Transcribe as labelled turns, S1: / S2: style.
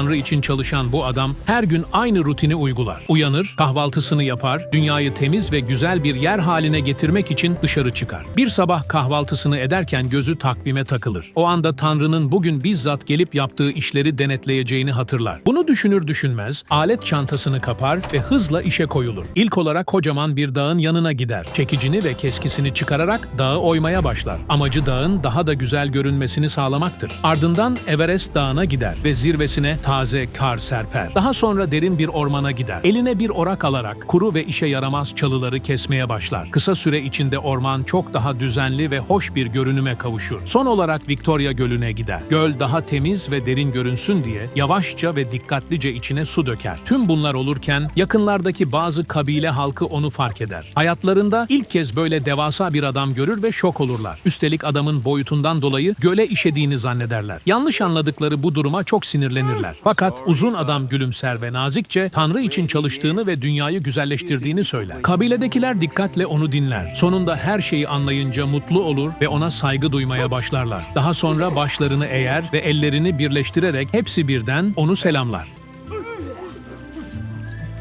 S1: Tanrı için çalışan bu adam her gün aynı rutini uygular. Uyanır, kahvaltısını yapar, dünyayı temiz ve güzel bir yer haline getirmek için dışarı çıkar. Bir sabah kahvaltısını ederken gözü takvime takılır. O anda Tanrı'nın bugün bizzat gelip yaptığı işleri denetleyeceğini hatırlar. Bunu düşünür düşünmez alet çantasını kapar ve hızla işe koyulur. İlk olarak kocaman bir dağın yanına gider. Çekicini ve keskisini çıkararak dağı oymaya başlar. Amacı dağın daha da güzel görünmesini sağlamaktır. Ardından Everest Dağı'na gider ve zirvesine taze kar serper. Daha sonra derin bir ormana gider. Eline bir orak alarak kuru ve işe yaramaz çalıları kesmeye başlar. Kısa süre içinde orman çok daha düzenli ve hoş bir görünüme kavuşur. Son olarak Victoria Gölü'ne gider. Göl daha temiz ve derin görünsün diye yavaşça ve dikkatlice içine su döker. Tüm bunlar olurken yakınlardaki bazı kabile halkı onu fark eder. Hayatlarında ilk kez böyle devasa bir adam görür ve şok olurlar. Üstelik adamın boyutundan dolayı göle işediğini zannederler. Yanlış anladıkları bu duruma çok sinirlenirler. Fakat uzun adam gülümser ve nazikçe Tanrı için çalıştığını ve dünyayı güzelleştirdiğini söyler. Kabiledekiler dikkatle onu dinler. Sonunda her şeyi anlayınca mutlu olur ve ona saygı duymaya başlarlar. Daha sonra başlarını eğer ve ellerini birleştirerek hepsi birden onu selamlar.